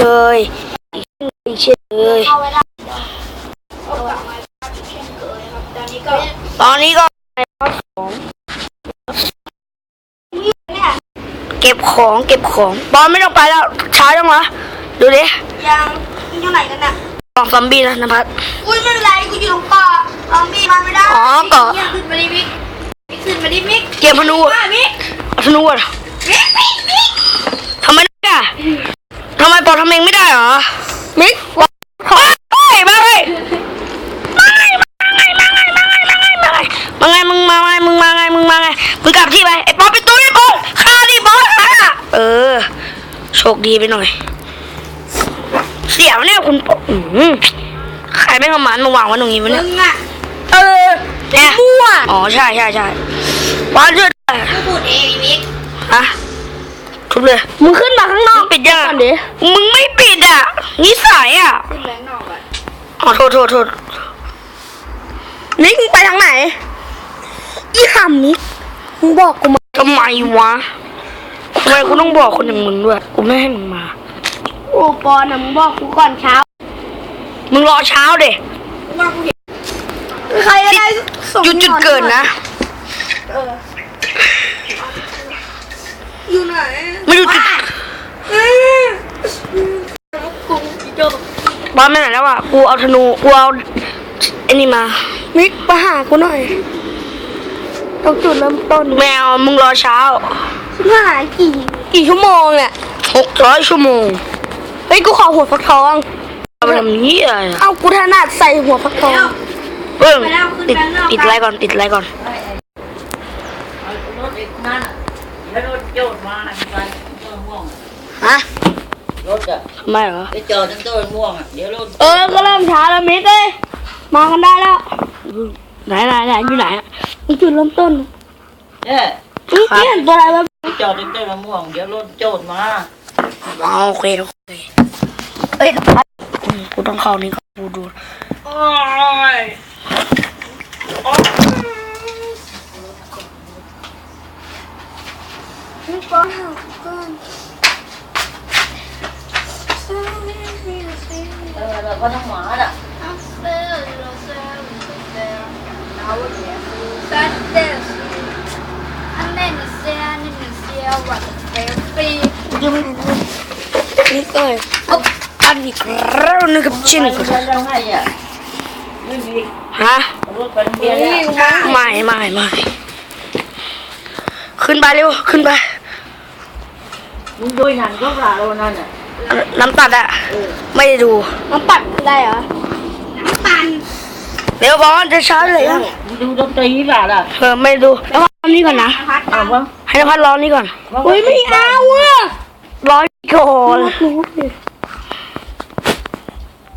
เคยอีกเช่นเคยเอาไว้ได้เอากลับมาเช่นเคยครับตอนนี้ก็ตอนนี้ก็เนี่ยเก็บของเก็บของบอลไม่ต้องไปแล้วช้าจังวะดูดิยังอยู่ไหนกันน่ะกล่องซอมบี้นะนภัสอุ้ยไม่เป็นไรกูอยู่ตรงเกาะซอมบี้มาไม่ได้อ๋อเกาะมิกขึ้นมาดิมิกมิกขึ้นมาดิมิกเก็บพนูมามิกเอาธนูก่อนมิกมิกมิกทำไมไม่ ได้ทำไมปอทำเองไม่ได้เหรอ มิกเฮ้ยมาไงมาไงมาไงมาไงมาไงมาไงมาไงมาไงมึงมาไงมึงมาไงมึงมาไงมึงกลับที่ไปไอ้ปอไปตู้นี่ปอฆ่าดิปอฆ่าเออ โชคดีไปหน่อย เสียวเนี่ยคุณปออื้อหือใครไม่ทำมันมาวางไว้ตรงนี้วะมึเนี่ยงอะเออเนี่ยมั่วอ๋อใช่ใช่ใช่ปอนช่วยด้วยกูพูดเองมิกฮะทุ บเลย มึงขึ้นมาข้างนอกปิดยังดิมึงไม่ปิดอะ นิสัยอะขึ้นแบงนอกอะอ๋อโทษโทษโทษนิกมึงไปทางไหน อีหำนิกมึงบอกกูมาทำไมวะทำไมกูต้องบอกคนอย่างมึงด้วย กูไม่ให้มึงมา โอ้ปอนน่ะมึงบอกกูก่อนเช้า มึงรอเช้าเด็ว่ากูเห็นใครก็ได้ส่งหยุดจุดเกิดนะ เออ อยู่ไหนไม่ดูจุดเอ้ยกูโดนบอลไปไหนแล้วอะ กูเอาธนูกูเอาไอ้นี่มา มิกมาหากูหน่อยตรงจุดเริ่มต้นแมวมึงรอเช้ามาหากี่กี่ชั่วโมงเนี่ยหกร้อยชั่วโมง เฮ้ยกูขอหัวฟักทองเอาไปทำนี้อะไรอะเอากูถนัดใส่หัวฟักทองเพิ่งไปแล้วขึ้นติดไปข้างนอกติดอะไรก่อนติดอะไรก่อนรถอีกนั่นน่ะ แล้วรถโยนมาให้ไปต้นม่วงฮะรถอะทำไมเหรอ ไปจอดทั้งต้นม่วงอะเดี๋ยวรถเออ ก็เริ่มช้าแล้วมิกเอ้ยมากันได้แล้ว ไหนไหนไหนอยู่ไหนอะนี่จุดเริ่มต้นเนี่ยนี่เห็นตัวอะไรวะไปจอดทั้งต้นม่วงเดี๋ยวรถโจดมาอ๋อโอเคโอเคเอ้ยอืมกูต้องเข้านี่ก่อนกูดูโอ้ยมิกก้อ Con có học con Ừ, rồi con không mở đó Николай, оп, а не кровно копчинку. Ha? Mai, mai, mai. ขึ้นไปเร็ว ขึ้นไป มึงดูหนังก็ปลาโรนั่นอะน้ำตัดอะเออไม่ได้ดูน้ำปั่นได้เหรอน้ำปั่นเร็วบอลจะช้าเลยอะมึงดูดนตรีปลาล่ะเออไม่ดูแล้วพัดนี่ก่อนนะเอาวะให้นภัสร้องนี่ก่อนเฮ้ยไม่เอาอะร้องก่อน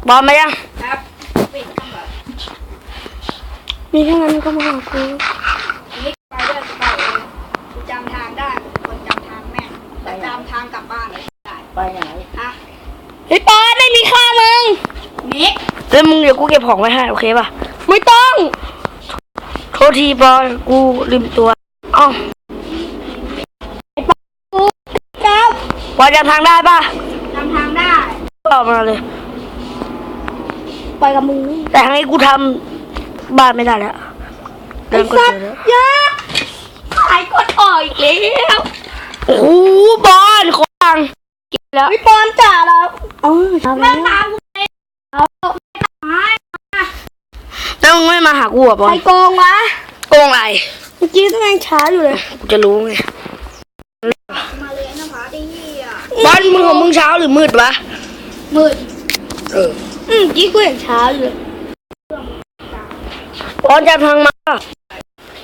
บอลมายังครับมีแค่นั้นก็มาหากูนี่ไปด้วยไปเองกูจำทางได้คนจำทางแม่นแต่จำทางกลับบ้าน ไม่ได้ไปไหนฮะเฮ้ยปอนไม่มีค่ามึงมิกแล้วมึงเดี๋ยวกูเก็บของไว้ให้โอเคป่ะไม่ต้อง โทษทีบอลกูลืมตัวเอ้าครับบอลจำทางได้ป่ะจำทางได้ออกมาเลย ไปกับมึงนี่แต่ทางนี้กูทำบ้านไม่ได้แล้วเดินก็เจอแล้วยาขายกดออกอีกแล้วโอ้โหบอลของกิน แล้วพี่ปอนจ่าแล้วเออทำแล้วตามกูไปเอาไม่ตายแล้วมึงไม่มาหากูอะบอใครลโกงวะโกงอะไรเมื่อกี้ต้องยังช้าอยู่เลยกูจะรู้ไงมาเลยนะพาดีอะบอลมึงของมึงเช้าหรือมืดวะมืดเอออืมกี้กูยังช้าอยู่เลยบอลจะทางมา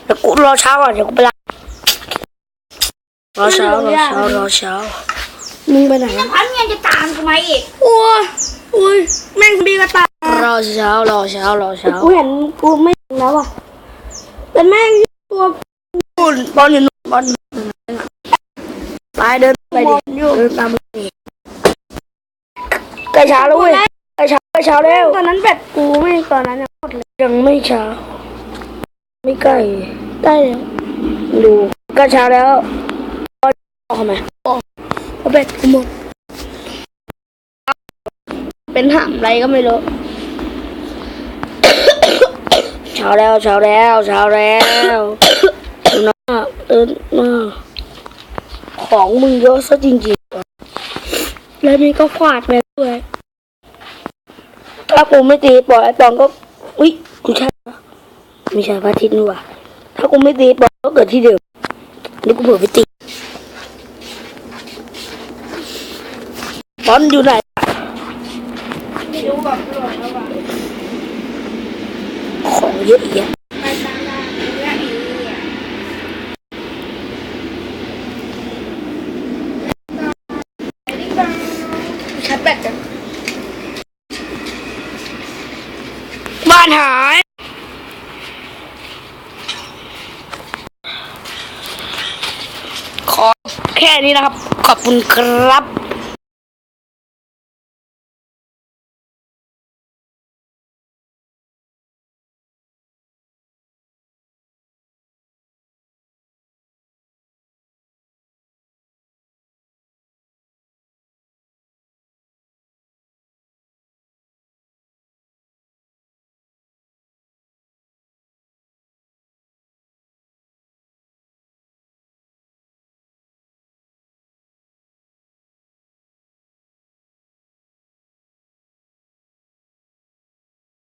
เดี๋ยวกูรอเช้าก่อนเดี๋ยวกูไปรับรอเช้ารอเช้ารอเช้า มึงไปไหนพันยังจะตามกูมาอีกโอ้ยโอ้ยแม่งดีกระตายรอเช้ารอเช้ารอเช้ากูเห็นกูไม่เห็นแล้วอะแต่แม่งตัวบอลบอลอยู่นู่นบอลอยู่นู่นไปเดินไปดิเดินตามมึงดิใกล้เช้าแล้วเว้ยใกล้เช้าใกล้เช้าแล้วตอนนั้นแบตกูไม่ตอนนั้นยังหมดเลยยังไม่เช้า ไม่ใกล้ได้เลยดูใกล้เช้าแล้วบอลออกทำไมเพราะ แบตกูหมด เป็นหำอะไรก็ไม่รู้ เช้าแล้วเช้าแล้วเช้าแล้วดูนะเออมาของมึงเยอะซะจริงๆ แล้วนี่ก็ขวาดไปด้วย ถ้ากูไม่ตีปล่อยไอ้ปองก็ อุ๊ยกูใช่ปะไม่ใช่พระอาทิตย์นี่หว่าถ้ากูไม่ตีปล่อยก็เกิดที่เดิมนี่กูเผื่อไปตี บอลอยู่ไหนไม่รู้บอกหลงแล้วว่าของเยอะแยะไปตามทางเรื่องนี้อะชัดแบตกันบ้านหายขอแค่นี้นะครับ ขอบคุณครับ